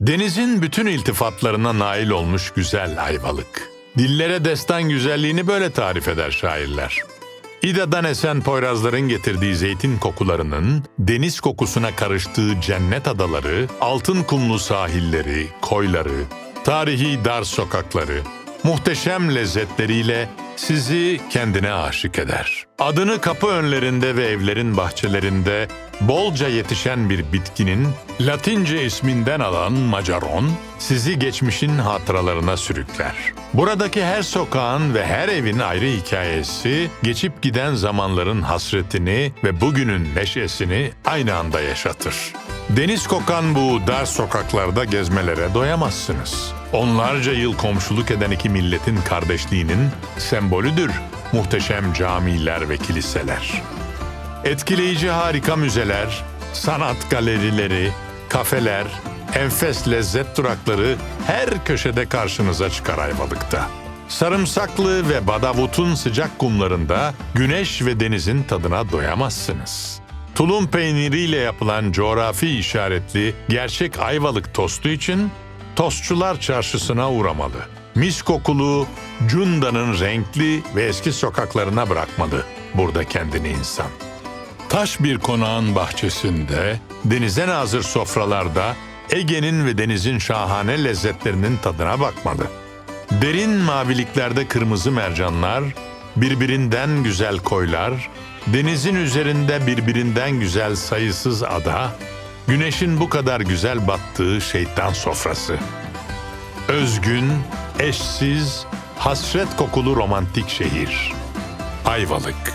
Denizin bütün iltifatlarına nail olmuş güzel Ayvalık. Dillere destan güzelliğini böyle tarif eder şairler. İda'dan esen poyrazların getirdiği zeytin kokularının deniz kokusuna karıştığı cennet adaları, altın kumlu sahilleri, koyları, tarihi dar sokakları, muhteşem lezzetleriyle sizi kendine aşık eder. Adını kapı önlerinde ve evlerin bahçelerinde bolca yetişen bir bitkinin Latince isminden alan macaron sizi geçmişin hatıralarına sürükler. Buradaki her sokağın ve her evin ayrı hikayesi geçip giden zamanların hasretini ve bugünün neşesini aynı anda yaşatır. Deniz kokan bu dar sokaklarda gezmelere doyamazsınız. Onlarca yıl komşuluk eden iki milletin kardeşliğinin sembolüdür muhteşem camiler ve kiliseler. Etkileyici harika müzeler, sanat galerileri, kafeler, enfes lezzet durakları her köşede karşınıza çıkar Ayvalık'ta. Sarımsaklı ve Badavut'un sıcak kumlarında güneş ve denizin tadına doyamazsınız. Tulum peyniriyle yapılan coğrafi işaretli gerçek Ayvalık tostu için Tostçular Çarşısı'na uğramalı. Mis kokulu Cunda'nın renkli ve eski sokaklarına bırakmalı burada kendini insan. Taş bir konağın bahçesinde, denize nazır sofralarda Ege'nin ve denizin şahane lezzetlerinin tadına bakmalı. Derin maviliklerde kırmızı mercanlar, birbirinden güzel koylar, denizin üzerinde birbirinden güzel sayısız ada, güneşin bu kadar güzel battığı şeytan sofrası. Özgün, eşsiz, hasret kokulu romantik şehir. Ayvalık.